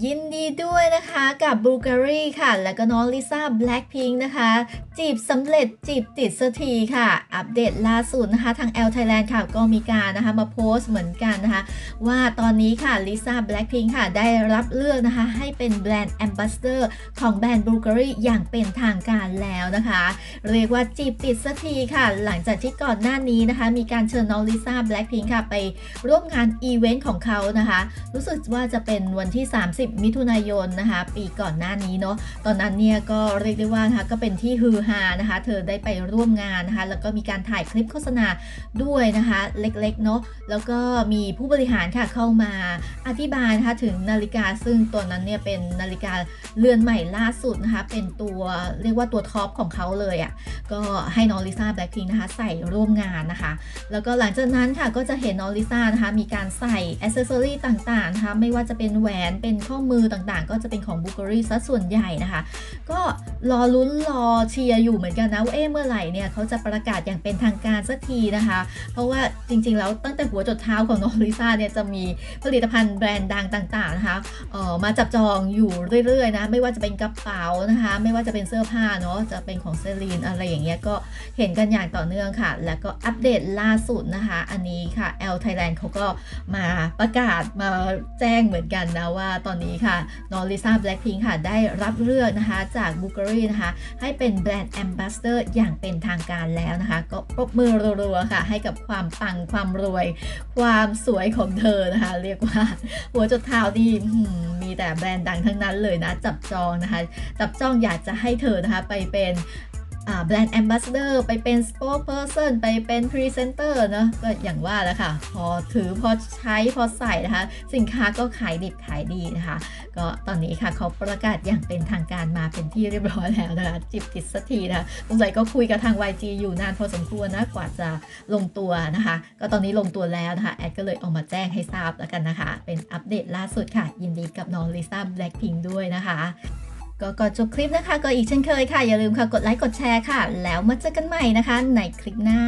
ยินดีด้วยนะคะกับบูการีค่ะ แล้วก็น้องลิซ่าแบล็ k พิงนะคะ จีบสำเร็จจีบติดสักทีค่ะ อัปเดตล่าสุดนะคะ ทาง L Thailand ค่ะ ก็มีการนะคะมาโพสต์เหมือนกันนะคะ ว่าตอนนี้ค่ะลิซ่าแบล็ k พิงค่ะ ได้รับเลือกนะคะ ให้เป็นแบรนด์แอมบ s สเดอร์ของแบรนด์บูการีอย่างเป็นทางการแล้วนะคะ เรียกว่าจีบติดสักทีค่ะ หลังจากที่ก่อนหน้านี้นะคะ มีการเชิญน้องลิซ่าแบล็ k พิงค่ะไปร่วมงานอีเวนต์ของเขานะคะ รู้สึกว่าจะเป็นวันที่ 30มิถุนายนนะคะ ปีก่อนหน้านี้เนาะตอนนั้นเนี่ยก็เรียกได้ว่านะคะก็เป็นที่ฮือฮานะคะ เธอได้ไปร่วมงานนะคะ แล้วก็มีการถ่ายคลิปโฆษณาด้วยนะคะ เล็กๆเนาะแล้วก็มีผู้บริหารค่ะเข้ามาอธิบายนะคะถึงนาฬิกาซึ่งตัวนั้นเนี่ยเป็นนาฬิกาเรือนใหม่ล่าสุดนะคะ เป็นตัวเรียกว่าตัวท็อปของเขาเลยอะ่ะก็ให้น้องลิซ่าแบล็คพิงนะคะใส่ร่วมงานนะคะ แล้วก็หลังจากนั้นค่ะก็จะเห็นน้องลิซ่านะคะมีการใส่อ c เซอรีต่างๆนะคะไม่ว่าจะเป็นแหวนเป็นข้อข้อมือต่างๆ ก็จะเป็นของบูการีซะส่วนใหญ่นะคะ ก็ รอลุ้นรอเชียร์อยู่เหมือนกันนะว่าเอ๊ะเมื่อไหร่เนี่ยเขาจะประกาศอย่างเป็นทางการสักทีนะคะ เพราะว่าจริงๆแล้วตั้งแต่หัวจดเท้าของน้องลิซ่าเนี่ยจะมีผลิตภัณฑ์แบรนด์ดังต่างๆนะคะเอ่อมาจับจองอยู่เรื่อยๆนะไม่ว่าจะเป็นกระเป๋านะคะ ไม่ว่าจะเป็นเสื้อผ้าเนาะจะเป็นของเซรีนอะไรอย่างเงี้ยก็เห็นกันอย่างต่อเนื่องค่ะ แล้วก็อัปเดตล่าสุดนะคะ อันนี้ค่ะ L Thailand เขาก็มาประกาศมาแจ้งเหมือนกันนะว่าตอนนี้ค่ะน้องลิซ่าแบล็คพิงค่ะได้รับเลือกนะคะจากบูการีนะคะ ให้เป็นแบรนด์แอมบาสเตอร์อย่างเป็นทางการแล้วนะคะ ก็ปรบมือรัวๆค่ะ ให้กับความปังความรวย ความสวยของเธอนะคะ เรียกว่า หัวจดเท้านี่มีแต่แบรนด์ดังทั้งนั้นเลยนะ จับจองนะคะ จับจ้องอยากจะให้เธอนะคะไปเป็น แบรนด์แอมบ s สเดอร์ไปเป็น spokesperson ไปเป็นพรีเซนเตอร์นะก็อย่างว่าแล้วค่ะ พอถือพอใช้พอใส่นะคะ สินค้าก็ขายดิบขายดีนะคะ ก็ตอนนี้ค่ะเขาประกาศอย่างเป็นทางการมาเป็นที่เรียบร้อยแล้วนะคะจิบติดสักทีนะคะสงสัยก็คุยกับทาง YG อยู่นานพอสมควรนะกว่าจะลงตัวนะคะ ก็ตอนนี้ลงตัวแล้วนะคะ แอดก็เลยเอามาแจ้งให้ทราบแล้วกันนะคะ เป็นอัปเดตล่าสุดค่ะ ยินดีกับน้องลิซ่าแบล็คพิงด้วยนะคะ ก็ก่อนจบคลิปนะคะ ก็อีกเช่นเคยค่ะ อย่าลืมค่ะ กดไลค์ กดแชร์ค่ะ แล้วมาเจอกันใหม่นะคะ ในคลิปหน้า